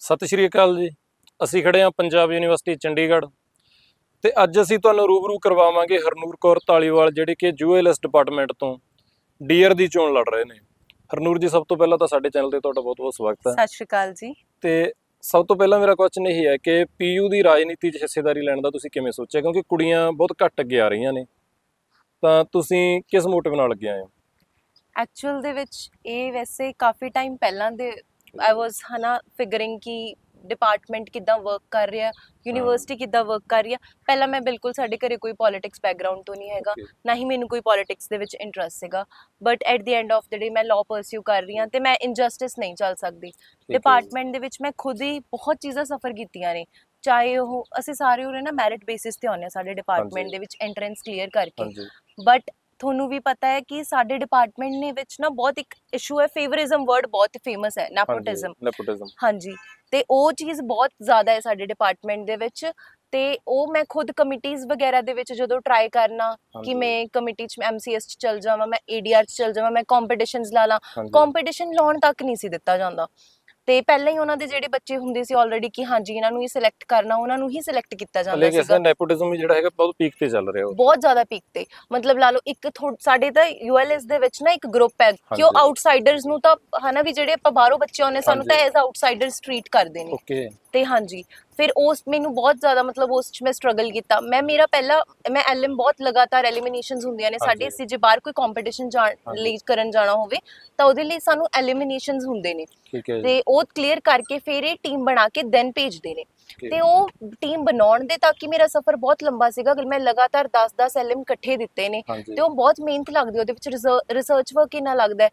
ਸਤਿ ਸ਼੍ਰੀ ਅਕਾਲ ਜੀ। ਅਸੀਂ ਖੜੇ ਹਾਂ ਪੰਜਾਬ ਯੂਨੀਵਰਸਿਟੀ ਚੰਡੀਗੜ੍ਹ ਤੇ ਅੱਜ ਅਸੀਂ ਤੁਹਾਨੂੰ ਰੂਬਰੂ ਕਰਵਾਵਾਂਗੇ ਹਰਨੂਰ ਕੌਰ ਤਾਲੀਵਾਲ ਜਿਹੜੇ ਕਿ ਯੂਐਲਐਸ ਡਿਪਾਰਟਮੈਂਟ ਤੋਂ ਡੀਆਰ ਦੀ ਚੋਣ ਲੜ ਰਹੇ ਨੇ। ਹਰਨੂਰ ਜੀ ਸਭ ਤੋਂ ਪਹਿਲਾਂ ਤਾਂ ਸਾਡੇ ਚੈਨਲ ਤੇ ਤੁਹਾਡਾ ਬਹੁਤ-ਬਹੁਤ ਸਵਾਗਤ ਹੈ। ਸਤਿ ਸ਼੍ਰੀ ਅਕਾਲ ਜੀ। ਤੇ ਸਭ ਤੋਂ ਪਹਿਲਾਂ ਮੇਰਾ ਕੁਐਸਚਨ ਇਹ ਹੈ ਕਿ ਪੀਯੂ ਦੀ ਰਾਜਨੀਤੀ 'ਚ ਹਿੱਸੇਦਾਰੀ ਲੈਣ ਦਾ ਤੁਸੀਂ ਕਿਵੇਂ ਸੋਚਿਆ? ਕਿਉਂਕਿ ਕੁੜੀਆਂ ਬਹੁਤ ਘੱਟ ਅੱਗੇ ਆ ਰਹੀਆਂ ਨੇ। ਤਾਂ ਤੁਸੀਂ ਕਿਸ ਮੋਟਿਵ ਨਾਲ ਅੱਗੇ ਆਏ ਹੋ? ਐਕਚੁਅਲ ਦੇ ਵਿੱਚ ਇਹ ਵੈਸੇ ਕਾਫੀ ਟਾਈਮ ਪਹਿਲਾਂ ਦੇ ਆਈ ਵਾਸ ਹਨਾ ਫਿਗਰਿੰਗ ਕਿ ਡਿਪਾਰਟਮੈਂਟ ਕਿੱਦਾਂ ਵਰਕ ਕਰ ਰਿਹਾ ਯੂਨੀਵਰਸਿਟੀ ਕਿੱਦਾਂ ਵਰਕ ਕਰ ਰਹੀ ਆ। ਪਹਿਲਾਂ ਮੈਂ ਬਿਲਕੁਲ ਸਾਡੇ ਘਰੇ ਕੋਈ ਪੋਲਿਟਿਕਸ ਬੈਕਗ੍ਰਾਉਂਡ ਤੋਂ ਨਹੀਂ ਹੈਗਾ Okay. ਨਾ ਹੀ ਮੈਨੂੰ ਕੋਈ ਪੋਲਿਟਿਕਸ ਦੇ ਵਿੱਚ ਇੰਟਰਸਟ ਸੀਗਾ। But at the end of the day ਮੈਂ ਲਾਅ ਪਰਸਿਊ ਕਰ ਰਹੀ ਹਾਂ ਤੇ ਮੈਂ ਇਨਜਸਟਿਸ ਨਹੀਂ ਚੱਲ ਸਕਦੀ। ਹੈ। ਡਿਪਾਰਟਮੈਂਟ ਦੇ ਵਿੱਚ ਮੈਂ ਖੁਦ ਹੀ ਬਹੁਤ ਚੀਜ਼ਾਂ ਸਫਰ ਕੀਤੀਆਂ ਨੇ। ਚਾਹੇ ਉਹ ਅਸੀਂ ਸਾਰੇ ਉਰੇ ਨਾ ਮੈਰਿਟ ਬੇਸਿਸ ਤੇ ਆਉਂਦੇ ਹਾਂ ਸਾਡੇ ਡਿਪਾਰਟਮੈਂਟ। ਦੇ ਵਿੱਚ ਐਂਟਰੈਂਸ ਕਲੀਅਰ ਕਰਕੇ। ਹਾਂਜੀ। ਬਟ ਤੁਹਾਨੂੰ ਵੀ ਪਤਾ ਹੈ ਕਿ ਸਾਡੇ ਡਿਪਾਰਟਮੈਂਟ ਨੇ ਵਿੱਚ ਨਾ ਬਹੁਤ ਇੱਕ ਇਸ਼ੂ ਹੈ ਫੇਵਰਿਜ਼ਮ ਵਰਡ ਬਹੁਤ ਫੇਮਸ ਹੈ ਨੈਪੋਟਿਜ਼ਮ ਨੈਪੋਟਿਜ਼ਮ ਹਾਂਜੀ ਤੇ ਉਹ ਚੀਜ਼ ਬਹੁਤ ਜ਼ਿਆਦਾ ਹੈ ਸਾਡੇ ਡਿਪਾਰਟਮੈਂਟ ਦੇ ਵਿੱਚ ਤੇ ਉਹ ਮੈਂ ਖੁਦ ਕਮਿਟੀਆਂ ਵਗੈਰਾ ਦੇ ਵਿੱਚ ਜਦੋਂ ਟਰਾਈ ਕਰਨਾ ਕਿ ਮੈਂ ਕਮੇਟੀ ਚ ਐਮਸੀਐਸ ਚ ਚਲ ਜਾਵਾਂ ਮੈਂ ਏਡੀਆਰ ਚ ਚਲ ਜਾਵਾਂ ਮੈਂ ਕੰਪੀਟੀਸ਼ਨਸ ਲਾ ਲਾਂ ਕੰਪੀਟੀਸ਼ਨ ਲਾਉਣ ਤੱਕ ਨਹੀਂ ਸੀ ਦਿੱਤਾ ਜਾਂਦਾ। ਤੇ ਪਹਿਲਾਂ ਹੀ ਉਹਨਾਂ ਦੇ ਜਿਹੜੇ ਬੱਚੇ ਹੁੰਦੇ ਸੀ ਆਲਰੇਡੀ ਕਿ ਹਾਂਜੀ ਇਹਨਾਂ ਨੂੰ ਹੀ ਸਿਲੈਕਟ ਕਰਨਾ ਉਹਨਾਂ ਨੂੰ ਹੀ ਸਿਲੈਕਟ ਕੀਤਾ ਜਾਂਦਾ ਲੇਕਿਨ ਸੀਗਾ। ਨੈਪੋਟਿਜ਼ਮ ਜਿਹੜਾ ਹੈਗਾ ਬਹੁਤ ਪੀਕ ਤੇ ਚੱਲ ਰਿਹਾ ਉਹ। ਬਹੁਤ ਜ਼ਿਆਦਾ ਪੀਕ ਤੇ। ਮਤਲਬ ਲਾ ਲਓ ਇੱਕ ਥੋ- ਸਾਡੇ ਤਾਂ ਯੂਐਲਐਸ ਦੇ ਵਿੱਚ ਨਾ ਇੱਕ ਗਰੁੱਪ ਹੈ ਕਿ ਉਹ ਹਾਂਜੀ। ਆਊਟਸਾਈਡਰਸ ਨੂੰ ਤਾਂ ਹਨਾ ਵੀ ਜਿਹੜੇ ਆਪਾਂ ਬਾਹਰੋਂ ਬੱਚੇ ਆਉਂਦੇ ਸਾਨੂੰ ਤਾਂ ਹਾਂਜੀ। ਐਜ਼ ਆਊਟਸਾਈਡਰਸ ਟ੍ਰੀਟ ਕਰਦੇ ਨੇ। ਓਕੇ ਤੇ ਹਾਂਜੀ ਫਿਰ ਉਸ ਮੈਨੂੰ ਬਹੁਤ ਜ਼ਿਆਦਾ ਮਤਲਬ ਉਸ ਚ ਮੈਂ ਸਟਰਗਲ ਕੀਤਾ। ਮੈਂ ਮੇਰਾ ਪਹਿਲਾ ਮੈਂ ਐਲਐਮ ਬਹੁਤ ਲਗਾਤਾਰ ਐਲੀਮੀਨੇਸ਼ਨਸ ਹੁੰਦੀਆਂ ਨੇ ਸਾਡੇ। ਅਸੀਂ ਜੇ ਬਾਹਰ ਕੋਈ ਕੰਪੀਟੀਸ਼ਨ ਜਾਣ। ਲਈ ਕਰਨ ਜਾਣਾ ਹੋਵੇ ਤਾਂ ਉਹਦੇ ਲਈ ਸਾਨੂੰ ਐਲੀਮੀਨੇਸ਼ਨਸ ਹੁੰਦੇ ਨੇ। ਠੀਕ ਹੈ ਜੀ। ਤੇ ਉਹ ਕਲੀਅਰ ਕਰਕੇ ਫਿਰ ਇਹ ਟੀਮ ਬਣਾ ਕੇ ਦੈਨ ਭੇਜਦੇ ਨੇ. ਤੇ ਉਹ ਟੀਮ ਬਣਾਉਣ ਦੇ ਤੱਕ ਹੀ ਮੇਰਾ ਸਫ਼ਰ ਬਹੁਤ ਲੰਬਾ ਸੀਗਾ ਕਿ ਮੈਂ ਲਗਾਤਾਰ 10-10 ਐਲਐਮ ਇਕੱਠੇ ਦਿੱਤੇ ਨੇ। ਤੇ ਉਹ ਬਹੁਤ ਮਿਹਨਤ ਲੱਗਦੀ ਉਹਦੇ ਵਿੱਚ ਰਿਸਰਚ ਵਰਕ ਕਿੰਨਾ ਲੱਗਦਾ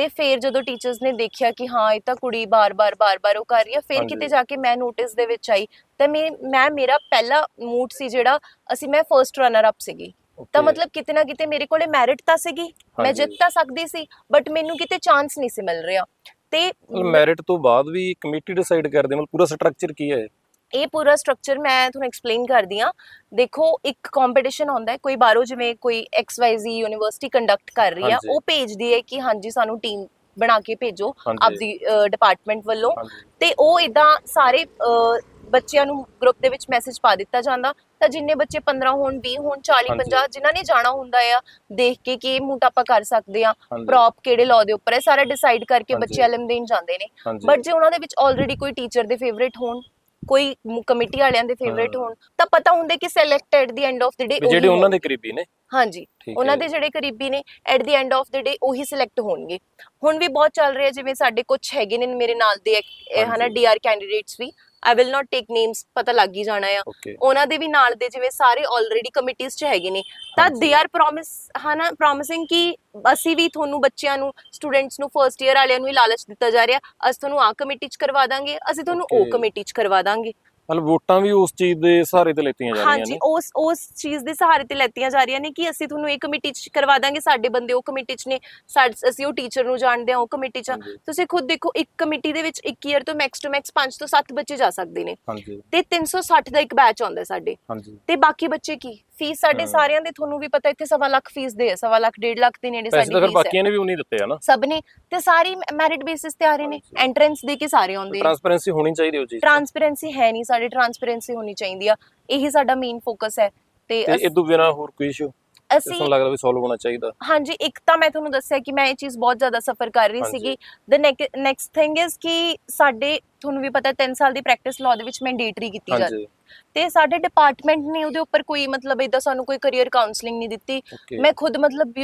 ਤੇ ਫਿਰ ਜਦੋਂ ਟੀਚਰਸ ਨੇ ਦੇਖਿਆ ਕਿ ਹਾਂ ਇਹ ਤਾਂ ਕੁੜੀ ਬਾਰ-ਬਾਰ ਬਾਰ-ਬਾਰ ਉਹ ਕਰ ਰਹੀ ਹੈ ਫਿਰ ਹਾਂਜੀ। ਕਿਤੇ ਜਾ ਕੇ ਮੈਂ ਨੋਟਿਸ ਦੇ ਵਿੱਚ ਆਈ ਤਾਂ ਮੈਂ ਮੈਂ ਮੇਰਾ ਪਹਿਲਾ ਮੂਡ ਸੀ ਜਿਹੜਾ ਅਸੀਂ ਮੈਂ ਫਰਸਟ ਰਨਰ ਅਪ ਸੀਗੀ ਤਾਂ. ਮਤਲਬ ਕਿਤੇ ਨਾ ਕਿਤੇ ਮੇਰੇ ਕੋਲੇ ਮੈਰਿਟ ਤਾਂ ਸੀਗੀ ਮੈਂ। ਜਿੱਤ ਤਾਂ ਸਕਦੀ ਸੀ ਬਟ ਮੈਨੂੰ ਕਿਤੇ ਚਾਂਸ ਨਹੀਂ ਸੀ ਮਿਲ ਰਿਹਾ ਤੇ ਮੈਰਿਟ ਤੋਂ ਬਾਅਦ ਵੀ ਕਮੇਟੀ ਡਿਸਾਈਡ ਕਰਦੇ ਮਤਲਬ ਪੂਰਾ ਸਟਰਕਚਰ ਕੀ ਹੈ ਇਹ ਪੂਰਾ ਸਟਰਕਚਰ ਮੈਂ ਤੁਹਾਨੂੰ ਐਕਸਪਲੇਨ ਕਰਦੀ ਆ ਦੇਖੋ ਇੱਕ ਕੰਪੀਟੀਸ਼ਨ ਹੁੰਦਾ ਹੈ ਕੋਈ ਬਾਹਰੋਂ ਜਿਵੇਂ ਕੋਈ XYZ ਯੂਨੀਵਰਸਿਟੀ ਕੰਡਕਟ ਕਰ ਰਹੀ ਆ ਹਾਂਜੀ। ਉਹ ਭੇਜਦੀ ਹੈ ਕਿ ਹਾਂਜੀ ਸਾਨੂੰ ਟੀਮ ਬਣਾ ਕੇ ਭੇਜੋ ਹਾਂਜੀ। ਆਪਦੀ ਡਿਪਾਰਟਮੈਂਟ ਵੱਲੋਂ ਹਾਂਜੀ ਤੇ ਉਹ ਇਦਾਂ ਸਾਰੇ ਅਹ, ਬੱਚਿਆਂ ਨੂੰ ਗਰੁੱਪ ਦੇ ਵਿੱਚ ਮੈਸੇਜ ਪਾ ਦਿੱਤਾ ਜਾਂਦਾ ਤਾਂ ਜਿੰਨੇ ਬੱਚੇ 15 ਹੋਣ 20 ਹੋਣ 40 ਹਾਂਜੀ। 50 ਜਿਨ੍ਹਾਂ ਨੇ ਜਾਣਾ ਹੁੰਦਾ ਆ ਦੇਖ ਕੇ ਕਿ ਇਹ ਮੂਟ ਆਪਾਂ ਕਰ ਸਕਦੇ ਆ ਹਾਂਜੀ ਪ੍ਰੌਪ ਕਿਹੜੇ ਲਾਅ ਦੇ ਉੱਪਰ ਹੈ ਸਾਰਾ ਡਿਸਾਈਡ ਕਰਕੇ ਹਾਂਜੀ। ਬੱਚੇ ਐਲਐਮ ਦੇਣ ਜਾਂਦੇ ਨੇ ਹਾਂਜੀ ਬਟ ਜੇ ਉਹਨਾਂ ਦੇ ਵਿੱਚ ਆਲਰੇਡੀ ਕੋਈ ਟੀਚਰ ਦੇ ਫੇਵਰੇਟ ਹੋਣ ਕੋਈ ਕਮੇਟੀ ਵਾਲਿਆਂ ਦੇ ਫੇਵਰੇਟ ਹਾਂ। ਹੋਣ ਤਾਂ ਪਤਾ ਹੁੰਦਾ ਕਿ select at the end of the day ਵੀ ਜਿਹੜੇ ਉਹਨਾਂ ਦੇ ਕਰੀਬੀ ਨੇ ਹਾਂਜੀ ਠੀਕ ਉਹਨਾਂ ਹੈ ਦੇ ਜਿਹੜੇ ਕਰੀਬੀ ਨੇ at the end of the day ਉਹੀ ਸਿਲੈਕਟ ਹੋਣਗੇ ਹੁਣ ਵੀ ਬਹੁਤ ਚੱਲ ਰਿਹਾ ਜਿਵੇਂ ਸਾਡੇ ਕੁਝ ਹੈਗੇ ਨੇ ਮੇਰੇ ਨਾਲ ਦੇ ਇਹ ਹਨਾ ਹਾਂਜੀ। DR candidates we I will not take names ਪਤਾ ਲੱਗ ਹੀ ਜਾਣਾ ਆ। ਉਹਨਾਂ ਦੇ ਵੀ ਨਾਲ ਦੇ ਜਿਵੇਂ ਸਾਰੇ ਆਲਰੇਡੀ ਕਮੇਟੀਆਂ 'ਚ ਹੈਗੇ ਨੇ। ਤਾਂ। ਦੇ ਆਰ ਪ੍ਰੋਮਿਸ ਹਨਾ ਪ੍ਰੋਮਿਸਿੰਗ ਕਿ ਅਸੀਂ ਵੀ ਤੁਹਾਨੂੰ ਬੱਚਿਆਂ ਨੂੰ ਸਟੂਡੈਂਟਸ ਨੂੰ ਫਰਸਟ ਈਅਰ ਵਾਲਿਆਂ ਨੂੰ ਹੀ ਲਾਲਚ ਦਿੱਤਾ ਜਾ ਰਿਹਾ। ਅਸੀਂ ਤੁਹਾਨੂੰ ਆ ਕਮੇਟੀ 'ਚ ਕਰਵਾ ਦਾਂਗੇ ਅਸੀਂ ਤੁਹਾਨੂੰ ਉਹ Okay. ਕਮੇਟੀ 'ਚ ਕਰਵਾ ਦਾਂਗੇ। ਮਤਲਬ ਵੋਟਾਂ ਵੀ ਉਸ ਚੀਜ਼ ਦੇ ਸਹਾਰੇ ਤੇ ਲੈਤੀਆਂ ਜਾ ਰਹੀਆਂ ਹਾਂਜੀ ਨੇ। ਉਸ ਉਸ ਚੀਜ਼ ਦੇ ਸਹਾਰੇ ਤੇ ਲੈਤੀਆਂ ਜਾ ਰਹੀਆਂ ਨੇ ਕਿ ਅਸੀਂ ਤੁਹਾਨੂੰ ਇਹ ਕਮੇਟੀ 'ਚ ਕਰਵਾ ਦਾਂਗੇ ਸਾਡੇ ਬੰਦੇ ਉਹ ਕਮੇਟੀ 'ਚ ਨੇ ਸਾਡ- ਅਸੀਂ ਉਹ ਟੀਚਰ ਨੂੰ ਜਾਣਦੇ ਹਾਂ ਉਹ ਕਮੇਟੀ 'ਚ। ਆ। ਹਾਂਜੀ। ਤੁਸੀਂ ਖੁਦ ਦੇਖੋ ਇੱਕ ਕਮੇਟੀ ਦੇ ਵਿੱਚ ਇੱਕ ਈਅਰ ਤੋਂ ਮੈਕਸ ਟੂ ਮੈਕਸ 5 ਤੋਂ 7 ਬੱਚੇ ਜਾ ਸਕਦੇ ਨੇ। ਹਾਂਜੀ। ਤੇ 360 ਦਾ ਇੱਕ ਬੈਚ ਆਉਂਦਾ ਸਾਡੇ। ਹਾਂਜੀ। ਤੇ ਬਾਕੀ ਬੱਚੇ ਕੀ? ਫੀਸ ਸਾਡੇ। ਸਾਰਿਆਂ ਦੇ ਤੁਹਾਨੂੰ ਵੀ ਪਤਾ ਇੱਥੇ ਸਵਾ ਲੱਖ ਫੀਸ ਦੇ ਹੈ ਸਵਾ ਲੱਖ ਡੇਢ ਲੱਖ ਦੇ ਨੇੜੇ ਪੈਸੇ ਸਾਡੀ ਫਿਰ ਫੀਸ ਹੈ। ਬਾਕੀਆਂ ਨੇ ਵੀ ਉਨੀ ਦਿੱਤੇ ਆ ਨਾ। ਸਭ ਨੇ ਤੇ ਸਾਰੀ ਮੈਰਿਟ ਬੇਸਿਸ ਤੇ ਆ ਰਹੇ ਨੇ। ਐਂਟਰੈਂਸ ਦੇ ਕੇ ਸਾਰੇ ਆਉਂਦੇ ਨੇ। ਟ੍ਰਾਂਸਪੇਰੈਂਸੀ ਹੋਣੀ ਚਾਹੀਦੀ ਉਹ ਚੀਜ਼ 'ਚ। ਟਰਾਂਸਪੇਰੈਂਸੀ ਹੈ ਨਹੀਂ ਸਾਡੇ ਟਰਾਂਸਪੇਰੈਂਸੀ ਹੋਣੀ ਚਾਹੀਦੀ ਆ। ਇਹੀ ਸਾਡਾ ਮੇਨ ਫੋਕਸ ਹੈ। ਤੇ ਤੇ ਅਸ- ਇਹ ਤੋਂ ਬਿਨਾ ਹੋਰ ਕੋਈ ਇਸ਼ੂ ਅਸੀਂ ਤੁਹਾਨੂੰ ਲੱਗਦਾ ਵੀ ਸੋਲਵ ਹੋਣਾ ਚਾਹੀਦਾ। ਹਾਂਜੀ ਇੱਕ ਤਾਂ ਮੈਂ ਤੁਹਾਨੂੰ ਦੱਸਿਆ ਕਿ ਮੈਂ ਇਹ ਚੀਜ਼ ਬਹੁਤ ਜ਼ਿਆਦਾ ਸਫਰ ਕਰ ਰਹੀ ਹਾਂਜੀ। ਸੀਗੀ। ਦ ਨੈਕਸਟ ਥਿੰਗ ਇਜ਼ ਕਿ ਸਾਡੇ ਤੁਹਾਨੂੰ ਵੀ ਪਤਾ 3 ਸਾਲ ਦੀ ਪ੍ਰੈਕਟਿਸ ਲਾਅ ਦੇ ਵਿੱਚ ਮੈਂਡੇਟਰੀ ਕੀਤੀ ਜਾਂਦੀ ਹਾਂਜੀ ਤੇ ਸਾਡੇ ਡਿਪਾਰਟਮੈਂਟ ਨੇ ਉਹਦੇ ਉੱਪਰ ਕੋਈ ਮਤਲਬ ਇਦਾਂ ਸਾਨੂੰ ਕੋਈ ਕੈਰੀਅਰ ਕਾਉਂਸਲਿੰਗ ਨਹੀਂ ਦਿੱਤੀ। ਮੈਂ ਖੁਦ ਮਤਲਬ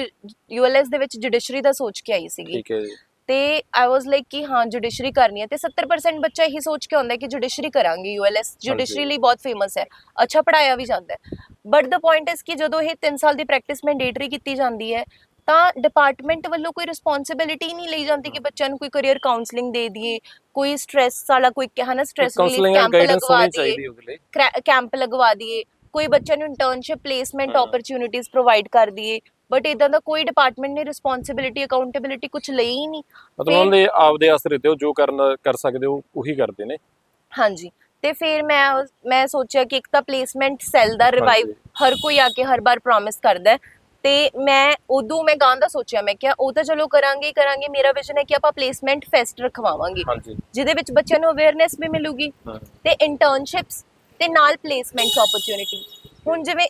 ਯੂਐਲਐਸ ਦੇ ਵਿੱਚ ਜੁਡੀਸ਼ਰੀ ਦਾ ਸੋਚ ਕੇ ਆਈ ਸੀਗੀ। ਠੀਕ ਹੈ ਜੀ। ਤੇ ਆਈ ਵਾਸ ਲਾਈਕ ਕਿ ਹਾਂ ਜੁਡੀਸ਼ਰੀ ਕਰਨੀ ਹੈ ਤੇ 70% ਬੱਚਾ ਇਹੀ ਸੋਚ ਕੇ ਆਉਂਦਾ ਹੈ ਕਿ ਜੁਡੀਸ਼ਰੀ ਕਰਾਂਗੇ ਯੂਐਲਐਸ ਜੁਡੀਸ਼ਰੀ ਲਈ ਬਹੁਤ ਫੇਮਸ ਹੈ। ਅੱਛਾ ਪੜਾਇਆ ਵੀ ਜਾਂਦਾ ਹੈ। ਬਟ ਦਾ ਪੁਆਇੰਟ ਇਸ ਕਿ ਜਦੋਂ ਇਹ 3 ਸਾਲ ਦੀ ਪ੍ਰੈਕਟਿਸ ਮੈਂਡੇਟਰੀ ਕੀਤੀ ਜਾਂਦੀ ਹੈ ਤਾਂ ਡਿਪਾਰਟਮੈਂਟ ਵੱਲੋਂ ਕੋਈ ਰਿਸਪੌਂਸਿਬਿਲਿਟੀ ਨਹੀਂ ਲਈ ਜਾਂਦੀ ਕਿ ਬੱਚਿਆਂ ਨੂੰ ਕੋਈ ਕੈਰੀਅਰ ਕਾਉਂਸਲਿੰਗ ਦੇ ਦਈਏ ਕੋਈ ਸਟ੍ਰੈਸ ਵਾਲਾ ਕੋਈ ਹਨਾ ਸਟ੍ਰੈਸ ਰਿਲੀਫ ਕੈਂਪ ਲਗਵਾ ਦਈਏ ਕੈਂਪ ਲਗਵਾ ਦਈਏ ਕੋਈ ਬੱਚਿਆਂ ਨੂੰ ਇੰਟਰਨਸ਼ਿਪ ਪਲੇਸਮੈਂਟ ਓਪਰਚ्युनिटीज ਪ੍ਰੋਵਾਈਡ ਕਰ ਦਈਏ ਬਟ ਇਦਾਂ ਦਾ ਕੋਈ ਡਿਪਾਰਟਮੈਂਟ ਨੇ ਰਿਸਪੌਂਸਿਬਿਲਿਟੀ ਅਕਾਊਂਟੇਬਿਲਿਟੀ ਕੁਝ ਲਈ ਹੀ ਨਹੀਂ। ਮਤਲਬ ਉਹਨਾਂ ਆਪਦੇ ਆਸਰੇ ਤੇ ਉਹ ਜੋ ਕਰਨ ਕਰ ਸਕਦੇ ਉਹ ਉਹੀ ਕਰਦੇ ਨੇ। ਹਾਂਜੀ ਤੇ ਫਿਰ ਮੈਂ ਮੈਂ ਸੋਚਿਆ ਕਿ ਇੱਕ ਤਾਂ ਪਲੇਸਮੈਂਟ ਸੈੱਲ ਦਾ ਰਿਵਾਈਵ ਹਰ ਕੋਈ ਆ ਕੇ ਹਰ ਵਾਰ ਪ੍ਰੋਮਿਸ ਕਰਦਾ ਹੈ। ਤੇ ਮੈਂ ਉਦੋਂ ਮੈਂ ਗਾਣ ਦਾ ਸੋਚਿਆ ਮੈਂ ਕਿਹਾ ਉਹ ਤਾਂ ਚਲੋ ਕਰਾਂਗੇ ਹੀ ਕਰਾਂਗੇ ਮੇਰਾ ਵਿਜ਼ਨ ਹੈ ਕਿ ਆਪਾਂ ਪਲੇਸਮੈਂਟ ਫੈਸਟ ਰਖਵਾਵਾਂਗੇ। ਜਿਹਦੇ ਵਿੱਚ ਬੱਚਿਆਂ ਨੂੰ ਅਵੇਅਰਨੈਸ ਵੀ ਮਿਲੂਗੀ ਹਾਂ। ਤੇ ਇੰਟਰਨਸ਼ਿਪਸ ਤੇ ਨਾਲ ਪਲੇਸਮੈਂਟਸ ਓਪਰਚ्युनिटी ਹੁਣ ਜਿਵੇਂ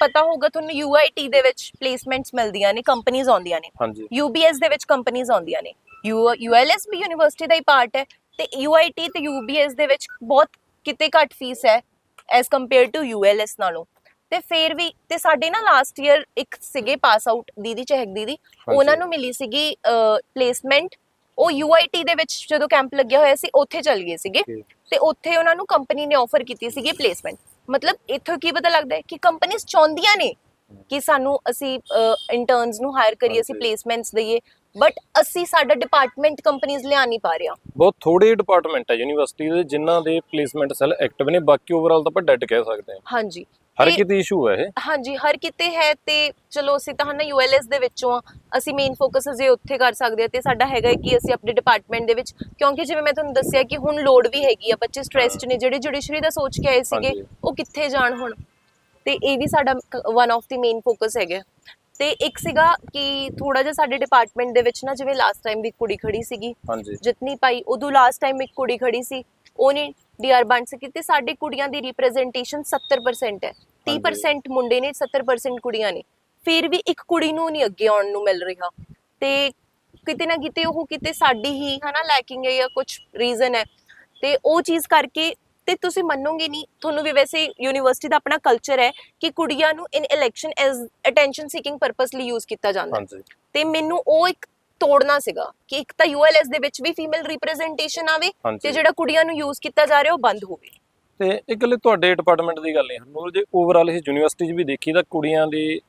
ਪਤਾ ਹੋਊਗਾ ਤੁਹਾਨੂੰ ਯੂਆਈਟੀ ਦੇ ਵਿੱਚ ਪਲੇਸਮੈਂਟਸ ਮਿਲਦੀਆਂ ਨੇ ਕੰਪਨੀਆਂ ਆਉਂਦੀਆਂ ਨੇ। ਹਾਂਜੀ। ਯੂਬੀਐਸ ਦੇ ਵਿੱਚ ਕੰਪਨੀਆਂ ਆਉਂਦੀਆਂ ਨੇ। ਯੂਐਲਐਸ ਵੀ ਯੂਨੀਵਰਸਿਟੀ ਦਾ ਹੀ ਪਾਰਟ ਹੈ ਤੇ ਯੂਆਈਟੀ ਤੇ ਯੂਬੀਐਸ ਦੇ ਵਿੱਚ ਬਹੁਤ ਕਿਤੇ ਘੱਟ ਫੀਸ ਹੈ ਐਸ ਕੰਪੇਅਰ ਟੂ ਯੂਐਲਐਸ ਨਾਲੋਂ। ਤੇ ਫੇਰ ਵੀ ਤੇ ਸਾਡੇ ਨਾ ਲਾਸਟ ਈਅਰ ਇੱਕ ਸੀਗੇ ਪਾਸ ਆਊਟ ਦੀਦੀ ਚਹਿਕ ਦੀਦੀ। ਉਹਨਾਂ ਨੂੰ ਮਿਲੀ ਸੀਗੀ ਪਲੇਸਮੈਂਟ ਉਹ UIT ਦੇ ਵਿੱਚ ਜਦੋਂ ਕੈਂਪ ਲੱਗਿਆ ਹੋਇਆ ਸੀ ਉੱਥੇ ਚਲ ਗਏ ਸੀਗੇ. ਤੇ ਉੱਥੇ ਉਹਨਾਂ ਨੂੰ ਕੰਪਨੀ ਨੇ ਆਫਰ ਕੀਤੀ ਸੀਗੀ ਪਲੇਸਮੈਂਟ ਮਤਲਬ ਇੱਥੋਂ ਕੀ ਪਤਾ ਲੱਗਦਾ ਹੈ ਕਿ ਕੰਪਨੀਆਂ ਚਾਹੁੰਦੀਆਂ ਨੇ ਕਿ ਸਾਨੂੰ ਅਸੀਂ ਇੰਟਰਨਸ ਨੂੰ ਹਾਇਰ ਕਰੀਏ ਅਸੀਂ। ਪਲੇਸਮੈਂਟਸ ਦਈਏ। ਬਟ ਅਸੀਂ ਸਾਡਾ ਡਿਪਾਰਟਮੈਂਟ ਕੰਪਨੀਆਂ ਲਿਆ ਨਹੀਂ ਪਾ ਰਿਹਾ। ਬਹੁਤ ਥੋੜੇ ਡਿਪਾਰਟਮੈਂਟ ਹੈ ਯੂਨੀਵਰਸਿਟੀ ਦੇ ਜਿਨ੍ਹਾਂ ਦੇ ਪਲੇਸਮੈਂਟ ਸੈੱਲ ਐਕਟਿਵ ਨੇ ਬਾਕੀ ਓਵਰਆਲ ਤਾਂ ਆਪਾਂ ਡੈਡ ਕਹਿ ਸਕਦੇ ਹਾਂ। ਹਾਂਜੀ। ਹਰ ਕਿਤੇ ਇਸ਼ੂ ਹੈ ਇਹ। ਹਾਂਜੀ ਹਰ ਕਿਤੇ ਹੈ ਤੇ ਚਲੋ ਅਸੀਂ ਤਾਂ ਹਨਾ ਯੂਐਲਐਸ ਦੇ ਵਿੱਚੋਂ ਆ। ਅਸੀਂ ਮੇਨ ਫੋਕਸ ਅਸੀਂ ਉੱਥੇ ਕਰ ਸਕਦੇ ਆ ਤੇ ਸਾਡਾ ਹੈਗਾ ਕਿ ਅਸੀਂ ਆਪਣੇ ਡਿਪਾਰਟਮੈਂਟ ਦੇ ਵਿੱਚ ਕਿਉਂਕਿ ਜਿਵੇਂ ਮੈਂ ਤੁਹਾਨੂੰ ਦੱਸਿਆ ਕਿ ਹੁਣ ਲੋਡ ਵੀ ਹੈਗੀ ਆ ਬੱਚੇ ਸਟ੍ਰੈਸਡ ਨੇ ਜਿਹੜੇ ਜੁਡੀਸ਼ਰੀ ਦਾ ਸੋਚ ਕੇ ਆਏ ਸੀਗੇ ਹਾਂਜੀ। ਉਹ ਕਿੱਥੇ ਜਾਣ ਹੁਣ? ਤੇ ਇਹ ਵੀ ਸਾਡਾ one of the main focus ਹੈਗਾ ਤੇ ਇੱਕ ਸੀਗਾ ਕਿ ਥੋੜਾ ਜਿਹਾ ਸਾਡੇ ਡਿਪਾਰਟਮੈਂਟ ਦੇ ਵਿੱਚ ਨਾ ਜਿਵੇਂ ਲਾਸਟ ਟਾਈਮ ਵੀ ਕੁੜੀ ਖੜੀ ਸੀਗੀ ਹਾਂਜੀ। ਜਿਤਨੀ ਪਾਈ ਉਦੋਂ ਲਾਸਟ ਟਾਈਮ ਇੱਕ ਕੁੜੀ ਖੜੀ ਸੀ ਉਹਨੇ ਡੀਆਰ ਬਣ ਸਕੀ ਤੇ ਸਾਡੇ ਕੁੜੀਆਂ ਦੀ ਰਿਪਰੈਜ਼ੈਂਟੇਸ਼ਨ 70% ਹੈ। 30% ਮੁੰਡੇ ਨੇ 70% ਕੁੜੀਆਂ ਨੇ। ਫਿਰ ਵੀ ਇੱਕ ਕੁੜੀ ਨੂੰ ਨਹੀਂ ਅੱਗੇ ਆਉਣ ਨੂੰ ਮਿਲ ਰਿਹਾ। ਤੇ ਕਿਤੇ ਨਾ ਕਿਤੇ ਉਹ ਕਿਤੇ ਸਾਡੀ ਹੀ ਹਨਾ ਲੈਕਿੰਗ ਹੈ ਜਾਂ ਕੁਝ ਰੀਜ਼ਨ ਹੈ। ਤੇ ਉਹ ਚੀਜ਼ ਕਰਕੇ ਤੇ ਤੁਸੀਂ ਮੰਨੋਗੇ ਨਹੀਂ ਤੁਹਾਨੂੰ ਵੀ ਵੈਸੇ ਯੂਨੀਵਰਸਿਟੀ ਦਾ ਆਪਣਾ ਕਲਚਰ ਹੈ ਕਿ ਕੁੜੀਆਂ ਨੂੰ in election as attention seeking purpose ਲਈ ਯੂਜ਼ ਕੀਤਾ ਜਾਂਦਾ। ਹੈ ਤੇ ਮੈਨੂੰ ਉਹ ਇੱਕ ਤੋੜਨਾ ਸੀਗਾ ਕਿ ਇੱਕ ਤਾਂ ਯੂਐਲਐਸ ਦੇ ਵਿੱਚ ਵੀ ਫੀਮੇਲ ਰਿਪਰੈਜ਼ੈਂਟੇਸ਼ਨ ਆਵੇ ਤੇ ਜਿਹੜਾ ਕੁੜੀਆਂ ਨੂੰ ਯੂਜ਼ ਕੀਤਾ ਜਾ ਰਿਹਾ ਉਹ ਬੰਦ ਹੋਵੇ। ਤੇ ਇਹ ਇਕੱਲੇ ਤੁਹਾਡੇ ਡਿਪਾਰਟਮੈਂਟ ਦੀ ਗੱਲ ਨਹੀਂ ਹਰਨੂਰ ਜੇ ਓਵਰਆਲ ਇਸ ਯੂਨੀਵਰਸਿਟੀ 'ਚ ਵੀ ਦੇਖੀ ਤਾਂ ਕੁੜੀਆਂ ਦੀ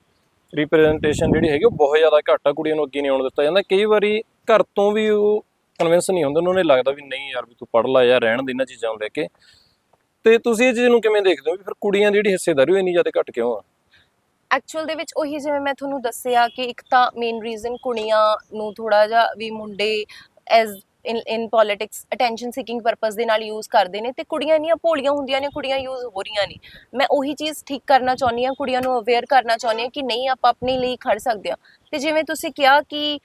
ਰਿਪਰੈਜ਼ੈਂਟੇਸ਼ਨ ਜਿਹੜੀ ਹੈਗੀ ਉਹ ਬਹੁਤ ਜ਼ਿਆਦਾ ਘੱਟ ਆ ਕੁੜੀਆਂ ਨੂੰ ਅੱਗੇ ਨਹੀਂ ਆਉਣ ਦਿੱਤਾ ਜਾਂਦਾ। ਕਈ ਵਾਰੀ ਘਰ ਤੋਂ ਵੀ ਉਹ ਕਨਵਿੰਸ ਨਹੀਂ ਹੁੰਦੇ ਉਹਨਾਂ ਨੂੰ ਇਹ ਲੱਗਦਾ ਵੀ ਨਹੀਂ ਯਾਰ ਵੀ ਤੂੰ ਪੜ੍ਹ ਲੈ ਜਾਂ ਰਹਿਣ ਦੇ ਇਹਨਾਂ ਚੀਜ਼ਾਂ ਨੂੰ ਲੈ ਕੇ। ਤੇ ਤੁਸੀਂ ਇਹ ਚੀਜ਼ ਨੂੰ ਕਿਵੇਂ ਦੇਖਦੇ ਹੋ ਵੀ ਫਿਰ ਕੁੜੀਆਂ ਦੀ ਜਿਹੜੀ ਹਿੱਸੇਦਾਰੀ ਉਹ ਇੰਨੀ ਜ਼ਿਆਦਾ ਘੱਟ ਕਿਉਂ ਆ? ਐਕਚੁਅਲ ਦੇ ਵਿੱਚ ਉਹੀ ਜਿਵੇਂ ਮੈਂ ਤੁਹਾਨੂੰ ਦੱਸਿਆ ਕਿ ਇੱਕ ਤਾਂ ਮੇਨ ਰੀਜ਼ਨ ਕੁੜੀਆਂ ਨੂੰ ਥੋੜਾ ਜਿਹਾ ਵੀ ਮੁੰਡੇ as in in politics attention seeking purpose ਦੇ ਨਾਲ ਯੂਜ਼ ਕਰਦੇ ਨੇ ਤੇ ਕੁੜੀਆਂ ਇੰਨੀਆਂ ਭੋਲੀਆਂ ਹੁੰਦੀਆਂ ਨੇ, ਕੁੜੀਆਂ ਯੂਜ਼ ਹੋ ਰਹੀਆਂ ਨੇ। ਮੈਂ ਉਹੀ ਚੀਜ਼ ਠੀਕ ਕਰਨਾ ਚਾਹੁੰਦੀ ਹਾਂ, ਕੁੜੀਆਂ ਨੂੰ ਅਵੇਅਰ ਕਰਨਾ ਚਾਹੁੰਦੀ ਹਾਂ ਕਿ ਨਹੀਂ ਆਪਾਂ ਆਪਣੇ ਲਈ ਖੜ ਸਕਦੇ ਹਾਂ। ਤੇ ਜਿਵੇਂ ਤੁਸੀਂ ਕਿਹਾ ਕਿ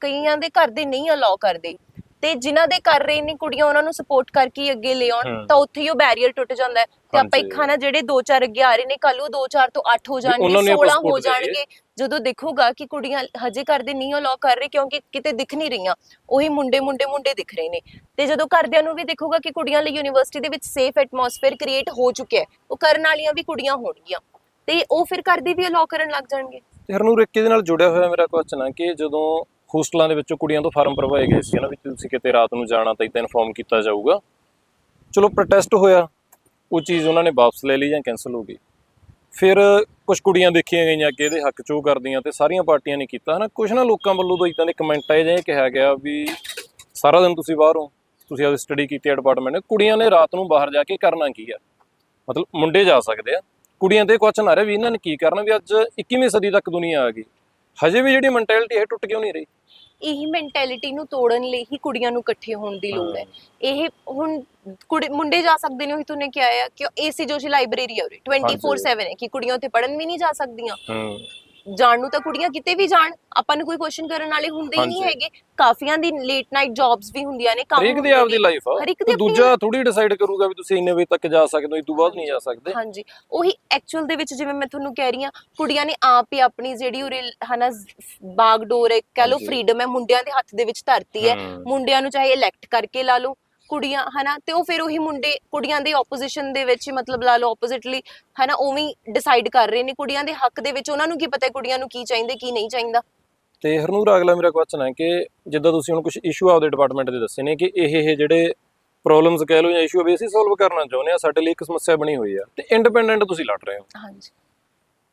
ਕਈਆਂ ਦੇ ਘਰ ਦੇ ਨਹੀਂ ਅਲਾਉ ਕਰਦੇ। ਤੇ ਜਿਨ੍ਹਾਂ ਦੇ ਕਰ ਰਹੇ ਨੇ ਕੁੜੀਆਂ ਉਹਨਾਂ ਨੂੰ ਸਪੋਰਟ ਕਰਕੇ ਹੀ ਅੱਗੇ ਲੈ ਆਉਣ ਹਮ। ਤਾਂ ਉੱਥੇ ਹੀ ਉਹ ਬੈਰੀਅਰ ਟੁੱਟ ਜਾਂਦਾ ਹੈ ਤੇ ਆਪਾਂ ਇੱਕ। ਖਾਨਾ ਜਿਹੜੇ 2-4 ਅੱਗੇ ਆ ਰਹੇ ਨੇ ਕੱਲ ਉਹ 2-4 ਤੋਂ 8 ਹੋ ਜਾਣਗੇ ਉਹਨਾਂ ਨੂੰ ਹੀ ਆਪਾਂ 16 ਹੋ support ਕਰੀਏ। ਜਾਣਗੇ ਜਦੋਂ ਦੇਖੂਗਾ ਕਿ ਕੁੜੀਆਂ ਹਜੇ ਕਰਦੇ ਨਹੀਂ ਅਲਾਉ ਕਰ ਰਹੇ ਕਿਉਂਕਿ ਕਿਤੇ ਦਿਖ ਨਹੀਂ ਰਹੀਆਂ ਉਹੀ ਮੁੰਡੇ ਮੁੰਡੇ ਮੁੰਡੇ ਦਿਖ ਰਹੇ ਨੇ ਤੇ ਜਦੋਂ ਘਰਦਿਆਂ ਨੂੰ ਵੀ ਦੇਖੂਗਾ ਕਿ ਕੁੜੀਆਂ ਲਈ ਯੂਨੀਵਰਸਿਟੀ ਦੇ ਵਿੱਚ ਸੇਫ ਐਟਮੋਸਫੇਅਰ ਕ੍ਰੀਏਟ ਹੋ ਚੁੱਕਿਆ ਹੈ ਉਹ ਕਰਨ ਵਾਲੀਆਂ ਵੀ ਕੁੜੀਆਂ ਹੋਣਗੀਆਂ ਤੇ ਉਹ ਫਿਰ ਕਰਦੇ ਵੀ ਅਲਾਉ ਕਰਨ ਲੱਗ ਜਾਣਗੇ ਤੇ ਹਰਨੂਰ ਇੱਕ ਇਹਦੇ ਨਾਲ ਜੁੜਿਆ ਹੋਇਆ ਮੇਰਾ ਕੁਐਸਚਨ ਹੈ ਕਿ ਜਦੋਂ ਹੋਸਟਲਾਂ ਦੇ ਵਿੱਚੋਂ ਕੁੜੀਆਂ ਤੋਂ ਫਾਰਮ ਭਰਵਾਏ ਗਏ ਸੀ ਨਾ ਵੀ ਤੁਸੀਂ ਕਿਤੇ ਰਾਤ ਨੂੰ ਜਾਣਾ ਤਾਂ ਇਦਾਂ ਇਨਫੋਰਮ ਕੀਤਾ ਜਾਊਗਾ। ਚਲੋ ਪ੍ਰੋਟੈਸਟ ਹੋਇਆ। ਉਹ ਚੀਜ਼ ਉਹਨਾਂ ਨੇ ਵਾਪਸ ਲੈ ਲਈ ਜਾਂ ਕੈਨਸਲ ਹੋ ਗਈ। ਫਿਰ ਕੁਝ ਕੁੜੀਆਂ ਦੇਖੀਆਂ ਗਈਆਂ ਕਿ ਇਹਦੇ ਹੱਕ ਚੋ ਕਰਦੀਆਂ ਤੇ ਸਾਰੀਆਂ ਪਾਰਟੀਆਂ ਨੇ ਕੀਤਾ, ਹਨਾ। ਕੁਝ ਨਾ ਲੋਕਾਂ ਵੱਲੋਂ ਤਾਂ ਇਦਾਂ ਦੇ ਕਮੈਂਟ ਆਏ ਜਾਂ ਇਹ ਕਿਹਾ ਗਿਆ ਵੀ ਸਾਰਾ ਦਿਨ ਤੁਸੀਂ ਬਾਹਰ ਹੋ ਤੁਸੀਂ ਆਪਣੀ ਸਟੱਡੀ ਕੀਤੀ ਹੈ ਡਿਪਾਰਟਮੈਂਟ ਨੇ। ਕੁੜੀਆਂ ਨੇ ਰਾਤ ਨੂੰ ਬਾਹਰ ਜਾ ਕੇ ਕਰਨਾ ਕੀ ਆ? ਮਤਲਬ ਮੁੰਡੇ ਜਾ ਸਕਦੇ ਆ। ਕੁੜੀਆਂ ਤੇ ਕੁਐਸਚਨ ਆ ਰਿਹਾ ਵੀ ਇਹਨਾਂ ਨੇ ਕੀ ਕਰਨਾ ਵੀ ਅੱਜ 21ਵੀਂ ਸਦੀ ਤੱਕ ਦੁਨੀਆ ਆ ਗਈ। ਹਜੇ ਵੀ ਜਿਹੜੀ ਮੈਂਟੈਲਿਟੀ ਹੈ ਟੁੱਟ ਕਿਉਂ ਨਹੀਂ ਰਹੀ? ਇਹੀ ਮੈਂਟੈਲਿਟੀ ਨੂੰ ਤੋੜਨ ਲਈ ਹੀ ਕੁੜੀਆਂ ਨੂੰ ਇਕੱਠੇ ਹੋਣ ਦੀ ਲੋੜ ਹੈ। ਇਹ ਹੁਣ ਕੁੜੀ ਮੁੰਡੇ ਜਾ ਸਕਦੇ ਨੇ ਉਹੀ ਤੂਨੇ ਕਿਹਾ ਹੈ ਕਿ ਏਸੀ ਜੋਸ਼ੀ ਲਾਇਬ੍ਰੇਰੀ ਹੈ ਉਰੇ 24/7 ਹੈ ਕਿ ਕੁੜੀਆਂ ਉੱਥੇ ਪੜਨ ਵੀ ਨਹੀਂ ਜਾ ਸਕਦੀਆਂ। ਹੂੰ। ਜਾਣ ਨੂੰ ਤਾਂ ਕੁੜੀਆਂ ਕਿਤੇ ਵੀ ਜਾਣ ਆਪਾਂ ਨੂੰ ਕੋਈ ਕੁਐਸਚਨ ਕਰਨ ਵਾਲੇ ਹੁੰਦੇ ਹੀ ਨਹੀਂ ਹਾਂਜੀ। ਹੈਗੇ ਕਾਫੀਆਂ ਦੀ ਲੇਟ ਨਾਈਟ ਜੌਬਸ ਵੀ ਹੁੰਦੀਆਂ ਨੇ ਕੰਮ ਹਰੇਕ ਦੀ ਹੁੰਦੇ ਆਪਦੀ ਨੇ। ਲਾਈਫ ਆ ਹਰ ਇੱਕ ਦੀ ਕੋਈ ਆਪਣੀ ਦੂਜਾ ਥੋੜੀ ਡਿਸਾਈਡ ਕਰੂਗਾ ਵੀ ਤੁਸੀਂ ਇੰਨੇ ਵਜੇ ਤੱਕ ਜਾ ਸਕਦੇ ਹੋ ਇਸ ਤੋਂ ਬਾਅਦ ਨਹੀਂ ਜਾ ਸਕਦੇ ਹਾਂਜੀ ਉਹੀ ਐਕਚੁਅਲ ਦੇ ਵਿੱਚ ਜਿਵੇਂ ਮੈਂ ਤੁਹਾਨੂੰ ਕਹਿ ਰਹੀ ਹਾਂ ਕੁੜੀਆਂ ਨੇ ਆਪ ਹੀ ਆਪਣੀ ਜਿਹੜੀ ਉਰੇ ਹਨਾ ਬਾਗਡੋਰ ਹੈ ਕਹ ਹਾਂਜੀ। ਫਰੀडम ਹੈ ਮੁੰਡਿਆਂ ਦੇ ਹੱਥ ਦੇ ਵਿੱਚ ਧਰਤੀ ਹੈ ਹਮ। ਮੁੰਡਿਆਂ ਨੂੰ ਚਾਹੇ ਇਲੈਕਟ ਕਰਕੇ ਲਾ ਲਓ ਕੁੜੀਆਂ ਹਨਾ? ਤੇ ਉਹ ਫਿਰ ਉਹੀ ਮੁੰਡੇ ਕੁੜੀਆਂ ਦੇ ਆਪੋਜੀਸ਼ਨ ਦੇ ਵਿੱਚ ਮਤਲਬ ਲਾ ਲਓ ਆਪੋਜ਼ਿਟਲੀ ਹਨਾ? ਉਵੇਂ ਡਿਸਾਈਡ ਕਰ ਰਹੇ ਨੇ ਕੁੜੀਆਂ ਦੇ ਹੱਕ ਦੇ ਵਿੱਚ। ਉਹਨਾਂ ਨੂੰ ਕੀ ਪਤਾ ਹੈ ਕੁੜੀਆਂ ਨੂੰ ਕੀ ਚਾਹੀਦਾ ਕੀ ਨਹੀਂ ਚਾਹੀਦਾ? ਤੇ ਹਰਨੂਰ ਅਗਲਾ ਮੇਰਾ ਕੁਐਸਚਨ ਹੈ ਕਿ ਜਿੱਦਾਂ ਤੁਸੀਂ ਹੁਣ ਕੁਝ ਇਸ਼ੂ ਆਪਦੇ ਡਿਪਾਰਟਮੈਂਟ ਦੇ ਦੱਸੇ ਨੇ ਕਿ ਇਹ ਇਹ ਜਿਹੜੇ ਪ੍ਰੋਬਲਮਸ ਕਹਿ ਲਓ ਜਾਂ ਇਸ਼ੂ ਵੀ ਅਸੀਂ ਸੋਲਵ ਕਰਨਾ ਚਾਹੁੰਦੇ ਆ ਸਾਡੇ ਲਈ ਇੱਕ ਸਮੱਸਿਆ ਬਣੀ ਹੋਈ ਆ। ਤੇ ਇੰਡੀਪੈਂਡੈਂਟ ਤੁਸੀਂ ਲੜ ਰਹੇ ਹੋ। ਹਾਂਜੀ।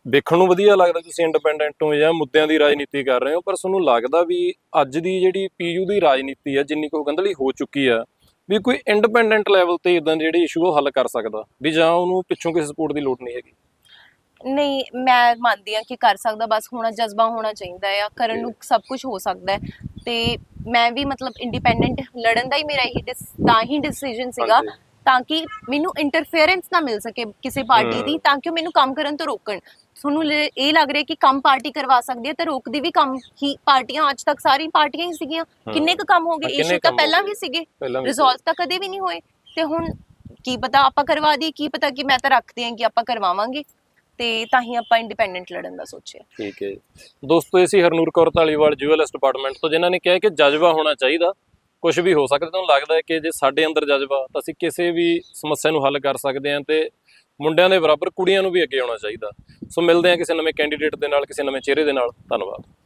ਵੇਖਣ ਨੂੰ ਵਧੀਆ ਲੱਗਦਾ ਤੁਸੀਂ ਇੰਡੀਪੈਂਡੈਂਟ ਹੋ ਜਾਂ ਮੁੱਦਿਆਂ ਦੀ ਰਾਜਨੀਤੀ ਕਰ ਰਹੇ ਹੋ ਪਰ ਤੁਹਾਨੂੰ ਲੱਗਦਾ ਵੀ ਅੱਜ ਦੀ ਜਿਹੜੀ ਪੀਯੂ ਦੀ ਰਾਜਨੀਤੀ ਆ ਜਿੰਨੀ ਕੋ ਗੰਦਲੀ ਹੋ ਚੁੱਕੀ ਆ ਵੀ ਕੋਈ ਇੰਡੀਪੈਂਡੈਂਟ ਲੈਵਲ ਤੇ ਇਦਾਂ ਜਿਹੜੇ ਇਸ਼ੂ ਉਹ ਹੱਲ ਕਰ ਸਕਦਾ। ਵੀ ਜਾਂ ਉਹਨੂੰ ਪਿੱਛੋਂ ਕਿਸੇ ਸਪੋਰਟ ਦੀ ਲੋੜ ਨਹੀਂ ਹੈਗੀ। ਨਹੀਂ ਮੈਂ ਮੰਨਦੀ ਹਾਂ ਕਿ ਕਰ ਸਕਦਾ ਬਸ ਹੋਣਾ ਜਜ਼ਬਾ ਹੋਣਾ ਚਾਹੀਦਾ ਆ ਕਰਨ ਨੂੰ ਸਭ ਕੁਝ ਹੋ ਸਕਦਾ ਹੈ। ਤੇ ਮੈਂ ਵੀ ਮਤਲਬ ਇੰਡੀਪੈਂਡੈਂਟ ਲੜਨ ਦਾ ਹੀ ਮੇਰਾ ਇਹੀ ਡਿਸ- ਤਾਂ ਹੀ ਡਿਸੀਜਨ ਸੀਗਾ ਹਾਂਜੀ। ਤਾਂ ਕਿ ਮੈਨੂੰ ਇੰਟਰਫੇਰੈਂਸ ਨਾ ਮਿਲ ਸਕੇ ਕਿਸੇ ਪਾਰਟੀ ਦੀ। ਤਾਂ ਕਿ ਉਹ ਮੈਨੂੰ ਕੰਮ ਕਰਨ ਤੋਂ ਰੋਕਣ। ਤੁਹਾਨੂੰ ਇਹ ਲੱਗ ਰਿਹਾ ਕਿ ਕੰਮ ਪਾਰਟੀ ਕਰਵਾ ਸਕਦੀ ਹੈ ਤੇ ਰੋਕਦੀ ਵੀ ਕੰਮ ਹੀ ਪਾਰਟੀਆਂ ਅੱਜ ਤੱਕ ਸਾਰੀ ਪਾਰਟੀਆਂ ਹੀ ਸੀਗੀਆਂ। ਕਿੰਨੇ ਕੁ ਕੰਮ ਹੋ ਗਏ? ਇਸ਼ੂ ਤਾਂ ਪਹਿਲਾਂ। ਵੀ ਸੀਗੇ। ਰਿਜ਼ੋਲਵ ਤਾਂ ਕਦੇ ਵੀ ਨਹੀਂ ਹੋਏ। ਤੇ ਹੁਣ ਕੀ ਪਤਾ ਆਪਾਂ ਕਰਵਾ ਦਈਏ ਕੀ ਪਤਾ ਕਿ ਮੈਂ ਤਾਂ ਰੱਖਦੀ ਹਾਂ ਕਿ ਆਪਾਂ ਕਰਵਾਵਾਂਗੇ। ਤੇ ਤਾਂ ਹੀ ਆਪਾਂ ਇੰਡੀਪੈਂਡੈਂਟ ਲੜਨ ਦਾ ਸੋਚਿਆ। ਠੀਕ ਹੈ ਦੋਸਤੋ ਇਹ ਸੀ ਹਰਨੂਰ ਕੌਰ ਧਾਲੀਵਾਲ ਜੂਐਲਐਸ ਡਿਪਾਰਟਮੈਂਟ ਤੋਂ ਜਿਨ੍ਹਾਂ ਨੇ ਕਿਹਾ ਕਿ ਜਜ਼ਬਾ ਹੋਣਾ ਚਾਹੀਦਾ। ਕੁਝ ਵੀ ਹੋ ਸਕਦਾ, ਤੁਹਾਨੂੰ ਲੱਗਦਾ ਹੈ ਕਿ ਜੇ ਸਾਡੇ ਅੰਦਰ ਜਜ਼ਬਾ, ਤਾਂ ਅਸੀਂ ਕਿਸੇ ਵੀ ਸਮੱਸਿਆ ਨੂੰ ਹੱਲ ਕਰ ਸਕਦੇ ਹਾਂ ਤੇ ਮੁੰਡਿਆਂ ਦੇ ਬਰਾਬਰ ਕੁੜੀਆਂ ਨੂੰ ਵੀ ਅੱਗੇ ਆਉਣਾ ਚਾਹੀਦਾ। ਸੋ ਮਿਲਦੇ ਹਾਂ ਕਿਸੇ ਨਵੇਂ ਕੈਂਡੀਡੇਟ ਦੇ ਨਾਲ, ਕਿਸੇ ਨਵੇਂ ਚਿਹਰੇ ਦੇ ਨਾਲ। ਧੰਨਵਾਦ।